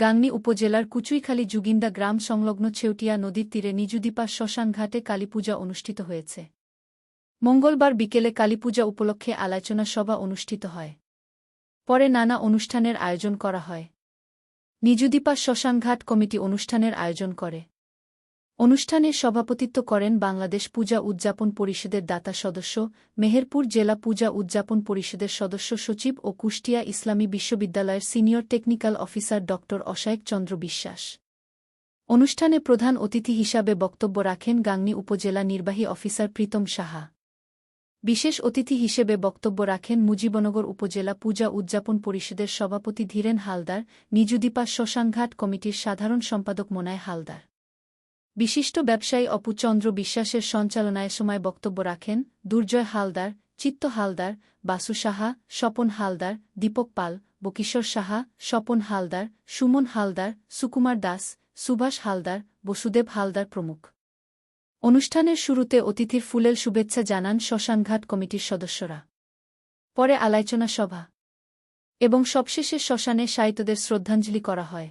গাংনী উপজেলার কুচুইখালী যুগিন্দা গ্রাম সংলগ্ন ছেউটিয়া নদীর তীরে নিজুদীপা শ্মশানঘাটে কালীপূজা অনুষ্ঠিত হয়েছে। মঙ্গলবার বিকেলে কালীপূজা উপলক্ষে আলোচনা সভা অনুষ্ঠিত হয়। পরে নানা অনুষ্ঠানের আয়োজন করা হয়। নিজুদীপা শ্মশানঘাট কমিটি অনুষ্ঠানের আয়োজন করে। অনুষ্ঠানে সভাপতিত্ব করেন বাংলাদেশ পূজা উদযাপন পরিষদের দাতা সদস্য, মেহেরপুর জেলা পূজা উদযাপন পরিষদের সদস্য সচিব ও কুষ্টিয়া ইসলামী বিশ্ববিদ্যালয়ের সিনিয়র টেকনিক্যাল অফিসার ড. অশায়েক চন্দ্র বিশ্বাস। অনুষ্ঠানে প্রধান অতিথি হিসাবে বক্তব্য রাখেন গাংনী উপজেলা নির্বাহী অফিসার প্রীতম সাহা। বিশেষ অতিথি হিসেবে বক্তব্য রাখেন মুজিবনগর উপজেলা পূজা উদযাপন পরিষদের সভাপতি ধীরেন হালদার নিজুদীপা শ্মশানঘাট কমিটির সাধারণ সম্পাদক মোনায় হালদার। বিশিষ্ট ব্যবসায়ী অপুচন্দ্র বিশ্বাসের সঞ্চালনায় সময় বক্তব্য রাখেন দুর্জয় হালদার, চিত্ত হালদার, বাসু সাহা, স্বপন হালদার, দীপক পাল বকিশোর সাহা, স্বপন হালদার, সুমন হালদার, সুকুমার দাস, সুভাষ হালদার, বসুদেব হালদার প্রমুখ। অনুষ্ঠানের শুরুতে অতিথির ফুলেল শুভেচ্ছা জানান শ্মশানঘাট কমিটির সদস্যরা। পরে আলোচনা সভা। এবং সবশেষে শ্মশানে সাহিত্যদের শ্রদ্ধাঞ্জলি করা হয়।